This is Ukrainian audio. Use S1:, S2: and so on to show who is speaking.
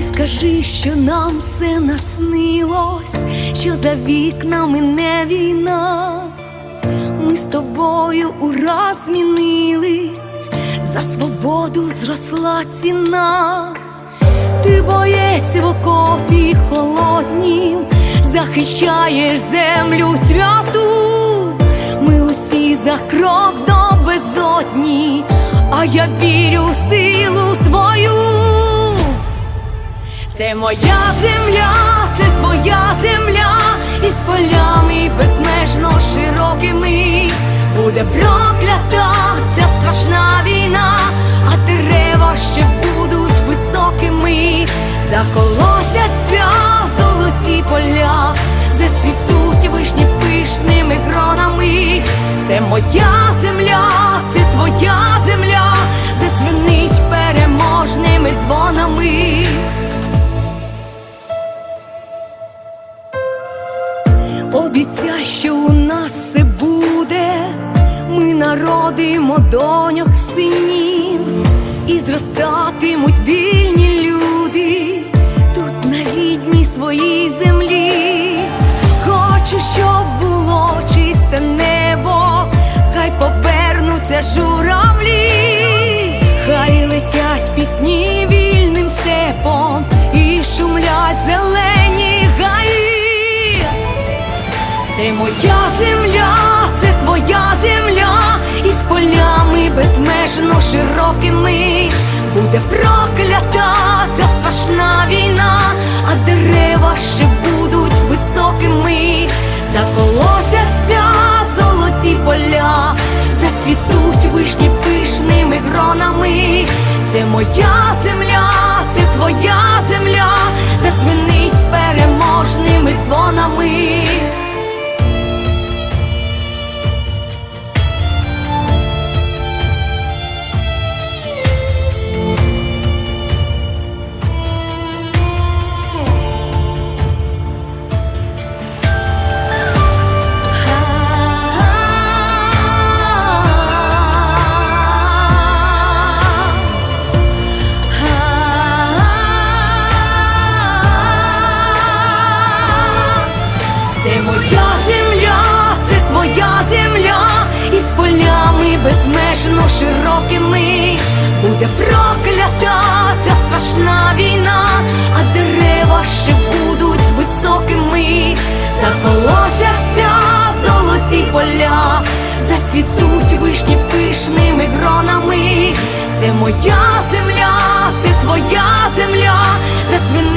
S1: скажи, що нам все наснилось, що за вікнами не війна. Ми з тобою ураз змінились, за свободу зросла ціна. Ти боєць в окопі холоднім, захищаєш землю святу. Ми усі за крок до безодні, а я вірю в силу. Це моя земля, це твоя земля, із полями безмежно широкими. Буде проклята ця страшна війна, а дерева ще будуть високими. Заколосяться золоті поля, зацвітуть вишні пишними гронами. Це моя земля, це твоя Обіцяй, що у нас все буде, ми народимо доньок синів, і зростатимуть вільні люди тут на рідній своїй землі. Хочу, щоб було чисте небо, хай повернуться журавлі, хай летять Це моя земля, це твоя земля, із полями безмежно широкими. Буде проклята ця страшна війна, а дерева ще будуть високими. Заколосяться золоті поля, зацвітуть вишні пишними гронами. Це моя земля, це твоя моя земля, це твоя земля, із полями безмежно широкими. Буде проклята ця страшна війна, а дерева ще будуть високими. Заколосяться золоті поля, зацвітуть вишні пишними гронами. Це моя земля, це твоя земля, задзвенить